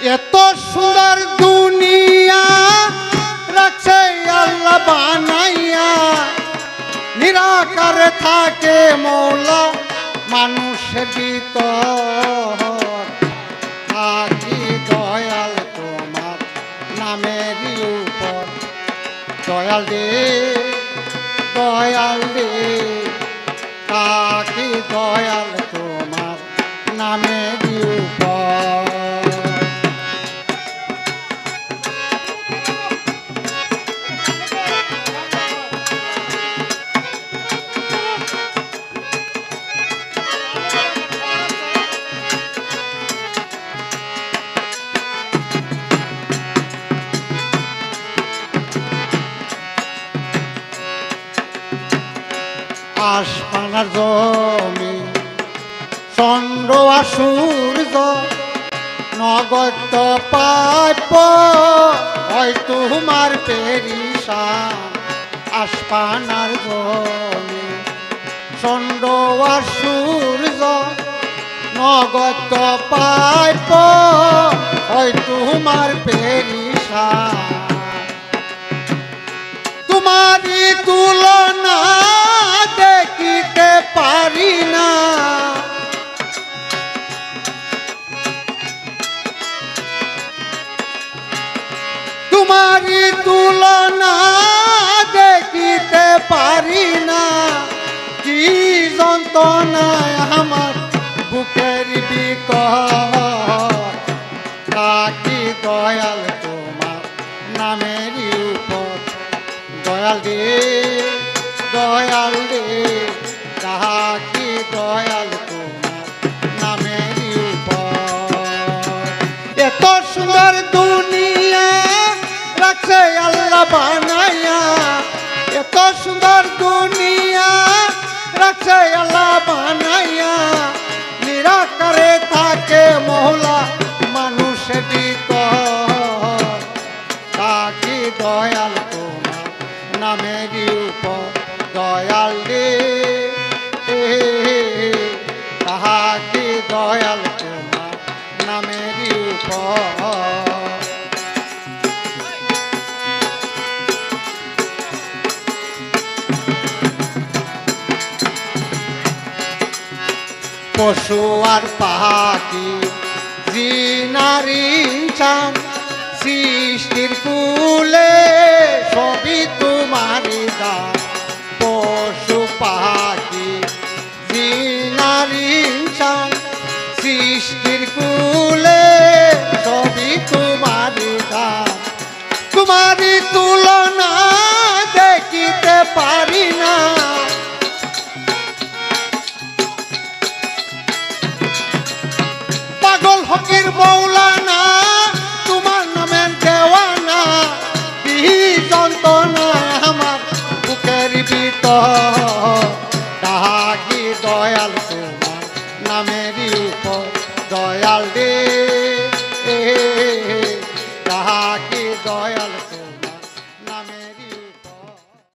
এত সুন্দর দুনিয়া রাখছে আল্লাহ বানাইয়া। নিরাকারে থাকে মৌলা মানুষের ভিতর। থাকি দয়াল তোমার নামের উপর। দয়াল রে দয়াল রে। থাকি দয়াল তোমার নামের উপর। আসমানার জমি, চন্দ্র আর সূর্য, নগদ পাইপ হয় তোমার পেরিসান আসমানার জমি, চন্দ্র আর সূর্য, নগদ পাইপ হয় তোমার পেরিসান তুলনা দেখিতে পারি না। কি যন্ত্রণায় আমার বুকের বিক কাকি দয়াল তোমার নামের উপর। দয়াল রে, দয়াল দয়াল তাহাকে দয়াল তোমার নামের উপর। পশু আর পাখি জিনারি চান সৃষ্টির কুলে সৃষ্টির কুলে সবই তোমারি দান তোমারি তুলনা দেখিতে পারি না। পাগল হকির মৌলানা, তোমার নামের দেওয়ানা, বিহি যন্ত্রণা আমার বুকের ভিতর।